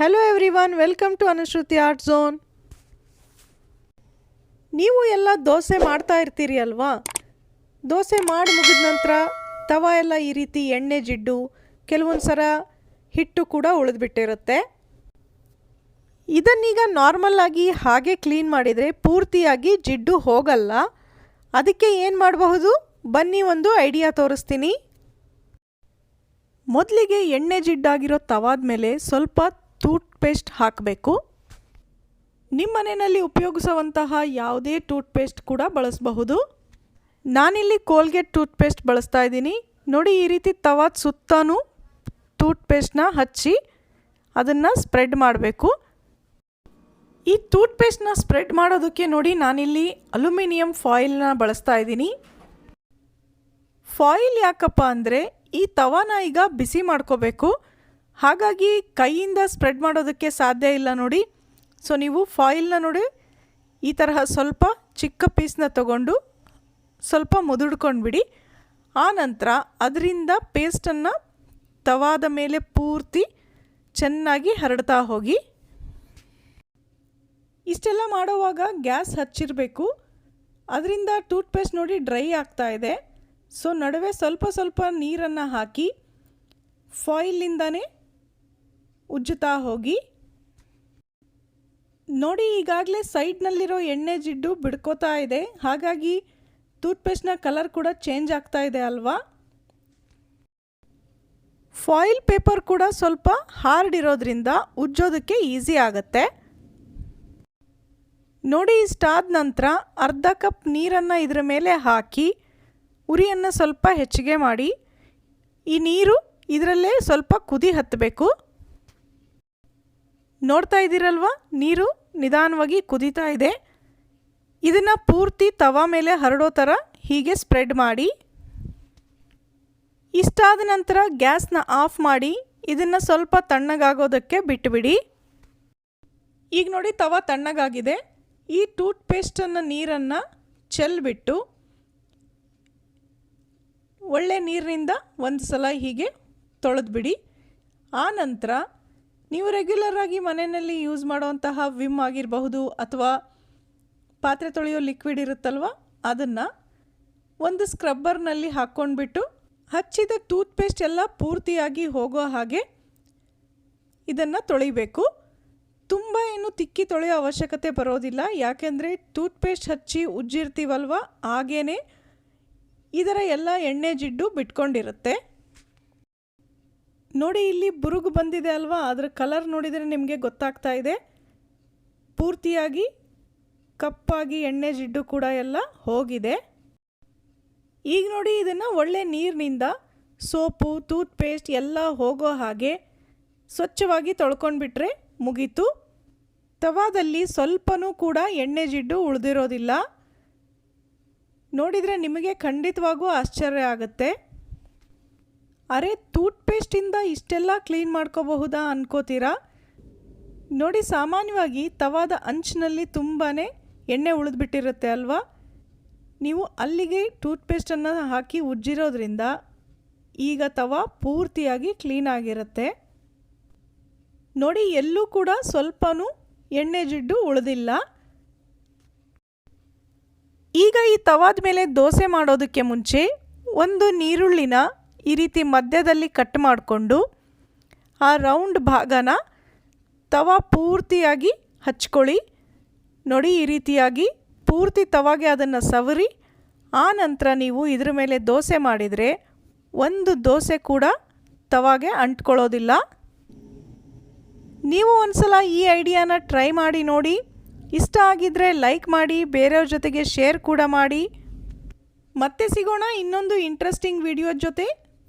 Hello everyone welcome to Anushruti art zone ನೀವು ಎಲ್ಲ ದೋಸೆ ಮಾಡ್ತಾ ಇರ್ತೀರಿ ಅಲ್ವಾ? ದೋಸೆ ಮಾಡಿ ಮುಗಿದ ನಂತರ ತವ ಎಲ್ಲ ಈ ರೀತಿ ಎಣ್ಣೆ ಜಿಡ್ಡು ಕೆಲವೊಂದು ಸರ ಹಿಟ್ಟು ಕೂಡ ಉಳಿದ್ಬಿಟ್ಟಿರುತ್ತೆ. ಇದನ್ನೀಗ ನಾರ್ಮಲ್ಲಾಗಿ ಹಾಗೆ ಕ್ಲೀನ್ ಮಾಡಿದರೆ ಪೂರ್ತಿಯಾಗಿ ಜಿಡ್ಡು ಹೋಗಲ್ಲ. ಅದಕ್ಕೆ ಏನು ಮಾಡಬಹುದು? ಬನ್ನಿ ಒಂದು ಐಡಿಯಾ ತೋರಿಸ್ತೀನಿ. ಮೊದಲಿಗೆ ಎಣ್ಣೆ ಜಿಡ್ಡಾಗಿರೋ ತವಾದ ಮೇಲೆ ಸ್ವಲ್ಪ ಟೂತ್ ಪೇಸ್ಟ್ ಹಾಕಬೇಕು. ನಿಮ್ಮ ಮನೆಯಲ್ಲಿ ಉಪಯೋಗಿಸುವಂತಹ ಯಾವುದೇ ಟೂತ್ ಪೇಸ್ಟ್ ಕೂಡ ಬಳಸಬಹುದು. ನಾನಿಲ್ಲಿ ಕೋಲ್ಗೇಟ್ ಟೂತ್ ಪೇಸ್ಟ್ ಬಳಸ್ತಾ ಇದ್ದೀನಿ. ನೋಡಿ, ಈ ರೀತಿ ತವಾದ ಸುತ್ತನೂ ಟೂತ್ ಪೇಸ್ಟ್ನ ಹಚ್ಚಿ ಅದನ್ನು ಸ್ಪ್ರೆಡ್ ಮಾಡಬೇಕು. ಈ ಟೂತ್ ಪೇಸ್ಟ್ನ ಸ್ಪ್ರೆಡ್ ಮಾಡೋದಕ್ಕೆ ನೋಡಿ, ನಾನಿಲ್ಲಿ ಅಲ್ಯೂಮಿನಿಯಂ ಫಾಯಿಲ್ನ ಬಳಸ್ತಾ ಇದ್ದೀನಿ. ಫಾಯಿಲ್ ಯಾಕಪ್ಪ ಅಂದರೆ, ಈ ತವಾನ ಈಗ ಬಿಸಿ ಮಾಡ್ಕೋಬೇಕು. ಹಾಗಾಗಿ ಕೈಯಿಂದ ಸ್ಪ್ರೆಡ್ ಮಾಡೋದಕ್ಕೆ ಸಾಧ್ಯ ಇಲ್ಲ ನೋಡಿ. ಸೊ ನೀವು ಫಾಯಿಲ್ನ ನೋಡಿ. ಈ ತರಹ ಸ್ವಲ್ಪ ಚಿಕ್ಕ ಪೀಸ್ನ ತಗೊಂಡು ಸ್ವಲ್ಪ ಮುದುಡ್ಕೊಂಡ್ಬಿಡಿ. ಆ ನಂತರ ಅದರಿಂದ ಪೇಸ್ಟನ್ನು ತವಾದ ಮೇಲೆ ಪೂರ್ತಿ ಚೆನ್ನಾಗಿ ಹರಡ್ತಾ ಹೋಗಿ. ಇಷ್ಟೆಲ್ಲ ಮಾಡುವಾಗ ಗ್ಯಾಸ್ ಹಚ್ಚಿರಬೇಕು. ಅದರಿಂದ ಟೂತ್ ಪೇಸ್ಟ್ ನೋಡಿ ಡ್ರೈ ಆಗ್ತಾ ಇದೆ. ಸೊ ನಡುವೆ ಸ್ವಲ್ಪ ಸ್ವಲ್ಪ ನೀರನ್ನು ಹಾಕಿ ಫಾಯಿಲಿಂದನೇ ಉಜ್ಜುತ್ತಾ ಹೋಗಿ. ನೋಡಿ, ಈಗಾಗಲೇ ಸೈಡ್ನಲ್ಲಿರೋ ಎಣ್ಣೆ ಜಿಡ್ಡು ಬಿಡ್ಕೋತಾ ಇದೆ. ಹಾಗಾಗಿ ಟೂತ್ಪೇಸ್ಟ್ನ ಕಲರ್ ಕೂಡ ಚೇಂಜ್ ಆಗ್ತಾ ಇದೆ ಅಲ್ವಾ? ಫಾಯಿಲ್ ಪೇಪರ್ ಕೂಡ ಸ್ವಲ್ಪ ಹಾರ್ಡ್ ಇರೋದ್ರಿಂದ ಉಜ್ಜೋದಕ್ಕೆ ಈಸಿ ಆಗುತ್ತೆ. ನೋಡಿ ಇಷ್ಟಾದ ನಂತರ ಅರ್ಧ ಕಪ್ ನೀರನ್ನು ಇದರ ಮೇಲೆ ಹಾಕಿ, ಉರಿಯನ್ನು ಸ್ವಲ್ಪ ಹೆಚ್ಚಿಗೆ ಮಾಡಿ. ಈ ನೀರು ಇದರಲ್ಲೇ ಸ್ವಲ್ಪ ಕುದಿ ಹತ್ತಬೇಕು ನೋಡ್ತಾ ಇದ್ದೀರಲ್ವ? ನೀರು ನಿಧಾನವಾಗಿ ಕುದೀತಾ ಇದೆ. ಇದನ್ನು ಪೂರ್ತಿ ತವಾ ಮೇಲೆ ಹರಡೋ ಥರ ಹೀಗೆ ಸ್ಪ್ರೆಡ್ ಮಾಡಿ, ಇಷ್ಟಾದ ನಂತರ ಗ್ಯಾಸ್ನ ಆಫ್ ಮಾಡಿ ಇದನ್ನು ಸ್ವಲ್ಪ ತಣ್ಣಗಾಗೋದಕ್ಕೆ ಬಿಟ್ಟುಬಿಡಿ ಈಗ ನೋಡಿ ತವಾ ತಣ್ಣಗಾಗಿದೆ. ಈ ಟೂತ್ ಪೇಸ್ಟನ್ನು ನೀರನ್ನು ಚೆಲ್ಬಿಟ್ಟು ಒಳ್ಳೆ ನೀರಿನಿಂದ ಒಂದು ಸಲ ಹೀಗೆ ತೊಳೆದ್ಬಿಡಿ. ಆ ನಂತರ ನೀವು ರೆಗ್ಯುಲರ್ ಆಗಿ ಮನೆಯಲ್ಲಿ ಯೂಸ್ ಮಾಡುವಂತಹ ವಿಮ್ ಆಗಿರಬಹುದು ಅಥವಾ ಪಾತ್ರೆ ತೊಳೆಯೋ ಲಿಕ್ವಿಡ್ ಇರುತ್ತಲ್ವ? ಅದನ್ನು ಒಂದು ಸ್ಕ್ರಬ್ಬರ್ನಲ್ಲಿ ಹಾಕ್ಕೊಂಡ್ಬಿಟ್ಟು ಹಚ್ಚಿದ ಟೂತ್ ಪೇಸ್ಟ್ ಎಲ್ಲ ಪೂರ್ತಿಯಾಗಿ ಹೋಗೋ ಹಾಗೆ ಇದನ್ನು ತೊಳಿಬೇಕು. ತುಂಬ ಏನು ತಿಕ್ಕಿ ತೊಳೆಯೋ ಅವಶ್ಯಕತೆ ಬರೋದಿಲ್ಲ. ಯಾಕೆಂದರೆ ಟೂತ್ ಪೇಸ್ಟ್ ಹಚ್ಚಿ ಉಜ್ಜಿರ್ತೀವಲ್ವ? ಹಾಗೇ ಇದರ ಎಲ್ಲ ಎಣ್ಣೆ ಜಿಡ್ಡು ಬಿಟ್ಕೊಂಡಿರುತ್ತೆ. ನೋಡಿ, ಇಲ್ಲಿ ಬುರುಗು ಬಂದಿದೆ ಅಲ್ವಾ? ಅದರ ಕಲರ್ ನೋಡಿದರೆ ನಿಮಗೆ ಗೊತ್ತಾಗ್ತಾ ಇದೆ. ಪೂರ್ತಿಯಾಗಿ ಕಪ್ಪಾಗಿ ಎಣ್ಣೆ ಜಿಡ್ಡು ಕೂಡ ಎಲ್ಲ ಹೋಗಿದೆ. ಈಗ ನೋಡಿ, ಇದನ್ನು ಒಳ್ಳೆ ನೀರಿನಿಂದ ಸೋಪು ಟೂತ್ ಪೇಸ್ಟ್ ಎಲ್ಲ ಹೋಗೋ ಹಾಗೆ ಸ್ವಚ್ಛವಾಗಿ ತೊಳ್ಕೊಂಡ್ಬಿಟ್ರೆ ಮುಗೀತು. ತವಾದಲ್ಲಿ ಸ್ವಲ್ಪನೂ ಕೂಡ ಎಣ್ಣೆ ಜಿಡ್ಡು ಉಳಿದಿರೋದಿಲ್ಲ. ನೋಡಿದರೆ ನಿಮಗೆ ಖಂಡಿತವಾಗೂ ಆಶ್ಚರ್ಯ ಆಗುತ್ತೆ. ಅರೆ ಟೂತ್ ಪೇಸ್ಟಿಂದ ಇಷ್ಟೆಲ್ಲ ಕ್ಲೀನ್ ಮಾಡ್ಕೋಬಹುದಾ ಅನ್ಕೋತೀರಾ? ನೋಡಿ, ಸಾಮಾನ್ಯವಾಗಿ ತವಾದ ಅಂಚಿನಲ್ಲಿ ತುಂಬಾ ಎಣ್ಣೆ ಉಳಿದ್ಬಿಟ್ಟಿರುತ್ತೆ ಅಲ್ವಾ? ನೀವು ಅಲ್ಲಿಗೆ ಟೂತ್ ಪೇಸ್ಟನ್ನು ಹಾಕಿ ಉಜ್ಜಿರೋದ್ರಿಂದ ಈಗ ತವ ಪೂರ್ತಿಯಾಗಿ ಕ್ಲೀನ್ ಆಗಿರುತ್ತೆ. ನೋಡಿ, ಎಲ್ಲೂ ಕೂಡ ಸ್ವಲ್ಪನೂ ಎಣ್ಣೆ ಜಿಡ್ಡು ಉಳಿದಿಲ್ಲ. ಈಗ ಈ ತವಾದ ಮೇಲೆ ದೋಸೆ ಮಾಡೋದಕ್ಕೆ ಮುಂಚೆ ಒಂದು ನೀರುಳ್ಳಿನ ಈ ರೀತಿ ಮಧ್ಯದಲ್ಲಿ ಕಟ್ ಮಾಡಿಕೊಂಡು ಆ ರೌಂಡ್ ಭಾಗನ ತವ ಪೂರ್ತಿಯಾಗಿ ಹಚ್ಕೊಳ್ಳಿ. ನೋಡಿ ಈ ರೀತಿಯಾಗಿ ಪೂರ್ತಿ ತವಾಗೆ ಅದನ್ನು ಸವರಿ, ಆ ನಂತರ ನೀವು ಇದ್ರ ಮೇಲೆ ದೋಸೆ ಮಾಡಿದರೆ ಒಂದು ದೋಸೆ ಕೂಡ ತವಾಗೆ ಅಂಟ್ಕೊಳ್ಳೋದಿಲ್ಲ. ನೀವು ಒಂದ್ಸಲ ಈ ಐಡಿಯಾನ ಟ್ರೈ ಮಾಡಿ ನೋಡಿ. ಇಷ್ಟ ಆಗಿದ್ದರೆ ಲೈಕ್ ಮಾಡಿ, ಬೇರೆಯವ್ರ ಜೊತೆಗೆ ಶೇರ್ ಕೂಡ ಮಾಡಿ. ಮತ್ತೆ ಸಿಗೋಣ ಇನ್ನೊಂದು ಇಂಟ್ರೆಸ್ಟಿಂಗ್ ವಿಡಿಯೋ ಜೊತೆ.